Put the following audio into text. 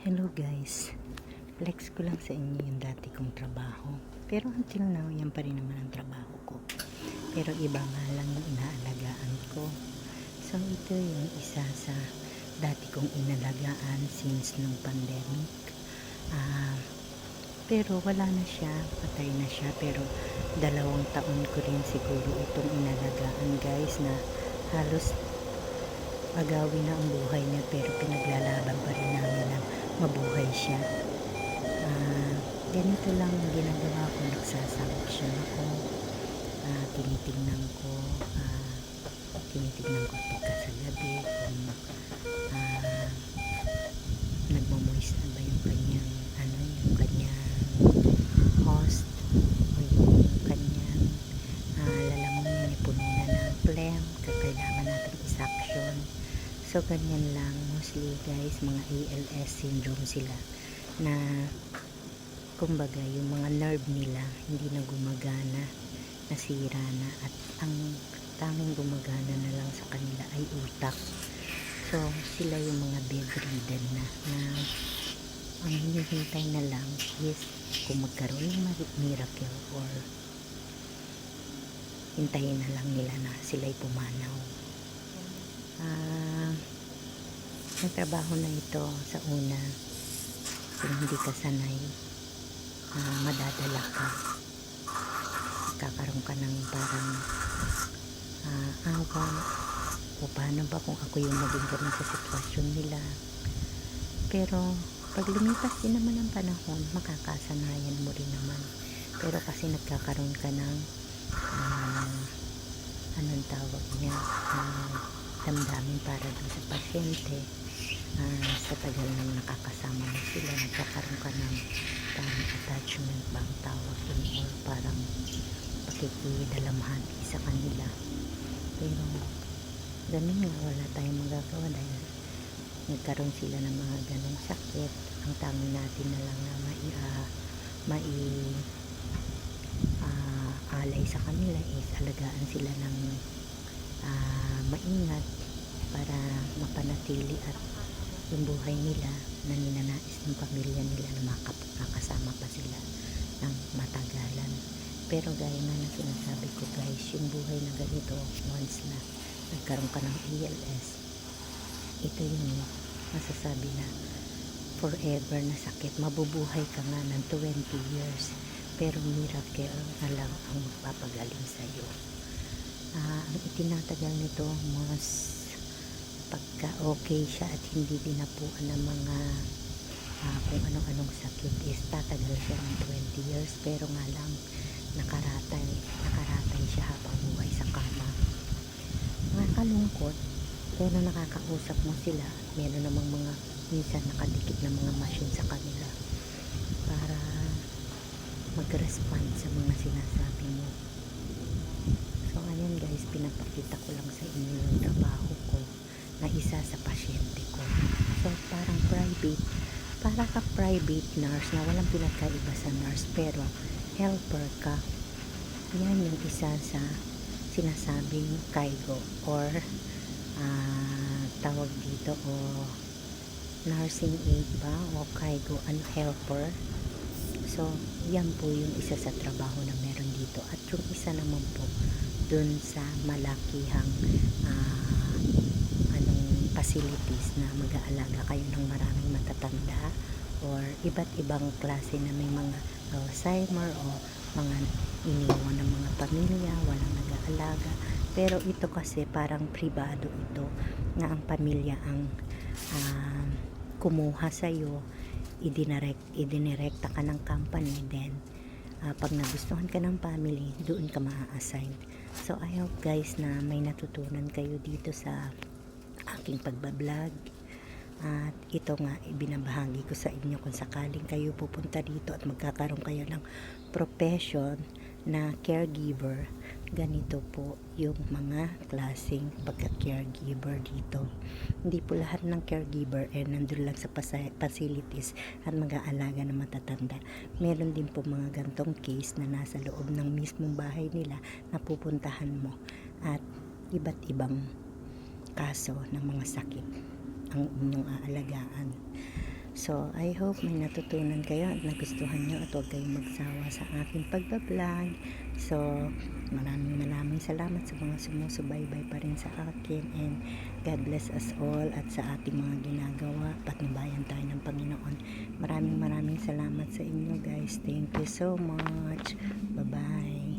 Hello guys, flex ko lang sa inyo yung dati kong trabaho. Pero until now, yan pa rin naman ang trabaho ko. Pero iba nga lang yung inaalagaan ko. So ito yung isa sa dati kong inalagaan since nung pandemic. Ah, pero wala na siya, patay na siya. Pero dalawang taon ko rin siguro itong inalagaan guys na halos agawin na ang buhay niya pero pinaglalaban pa rin namin na mabuhay siya. Ah, ganito lang ang ginagawa ko. Nagsasalaksyon ako. Ah, tinitingnan ko. ah, tinitingnan ko pagka sa gabi kung ah, nagmamoist na ba yung kanyang ano, yung kanyang host o yung kanyang lalamunan ay puno na ng phlegm kailangan natin isaction so ganyan lang mostly guys mga ALS syndrome sila na kumbaga yung mga nerve nila hindi na gumagana nasira na at ang tanging gumagana na lang sa kanila ay utak so sila yung mga bedridden na na ang hinihintay na lang is kung magkaroon ng miracle or hintayin na lang nila na sila'y pumanaw. Ah, ang trabaho na ito sa una, kung hindi ka sanay, ah, madadala ka. Kakaroon ka ng parang ah, awa o paano ba kung ako yung maging ganun sa sitwasyon nila. Pero pag lumipas din naman ang panahon, makakasanayan mo rin naman. Pero kasi nagkakaroon ka ng ah, anong tawag niya ah, damdamin para doon sa pasyente Ah, sa tagal nang nakakasama mo sila nagkakaroon ka ng parang attachment bang tawag yun or parang pakikidalamhati sa kanila. Pero ganun nga wala tayong magagawa dahil nagkaroon sila ng mga ganong sakit. Ang tanging natin na lang na mai, ah, mai ah, alay sa kanila is alagaan sila ng ah, maingat para mapanatili at yung buhay nila na ninanais ng pamilya nila na makap- makasama pa sila ng matagalan. Pero gaya nga ng sinasabi ko guys yung buhay na ganito once na nagkaroon ka ng ALS ito yung masasabi na forever na sakit. Mabubuhay ka nga ng 20 years pero miracle na lang ang magpapagaling sa Ah, ang itinatagal nito mas pagka okay siya at hindi dinapuan ng mga ah, kung anong-anong sakit is tatagal siya ng 20 years. Pero nga lang nakaratay nakaratay siya habang buhay sa kama. Nakakalungkot. Pero nakakausap mo sila meron namang mga minsan nakadikit na mga machine sa kanila para mag-respond sa mga sinasabi mo so ayan guys pinapakita ko lang sa inyo yung trabaho ko na isa sa pasyente ko so para ka private nurse na walang pinagkaiba sa nurse pero helper ka. Yan yung isa sa sinasabing kaigo or ah, tawag dito o nursing aid ba o kaigo and helper. So yan po yung isa sa trabaho na meron dito. At yung isa naman po dun sa malakihang anong facilities na mag-aalaga kayo ng maraming matatanda or iba't ibang klase na may mga Alzheimer o mga iniwan ng mga pamilya, walang nag-aalaga. Pero ito kasi parang pribado ito na ang pamilya ang ah, kumuha sa'yo, idinirect, idinirekta ka ng company, then ah, pag nagustuhan ka ng family, doon ka maa-assign. So I hope guys na may natutunan kayo dito sa aking pagbablog. At ito nga, ibinabahagi ko sa inyo kung sakaling kayo pupunta dito at magkakaroon kayo ng profession na caregiver. Ganito po yung mga klaseng pagka-caregiver dito. Hindi po lahat ng caregiver eh nandun lang sa facilities at mag-aalaga ng matatanda. Meron din po mga gantong case na nasa loob ng mismong bahay nila na pupuntahan mo at iba't ibang kaso ng mga sakit ang inyong aalagaan. So, I hope may natutunan kayo at nagustuhan nyo at huwag kayong magsawa sa aking pagbablog. So, maraming maraming salamat sa mga sumusubaybay pa rin sa akin and God bless us all at sa ating mga ginagawa. Patnubayan tayo ng Panginoon. Maraming maraming salamat sa inyo guys. Thank you so much. Bye-bye.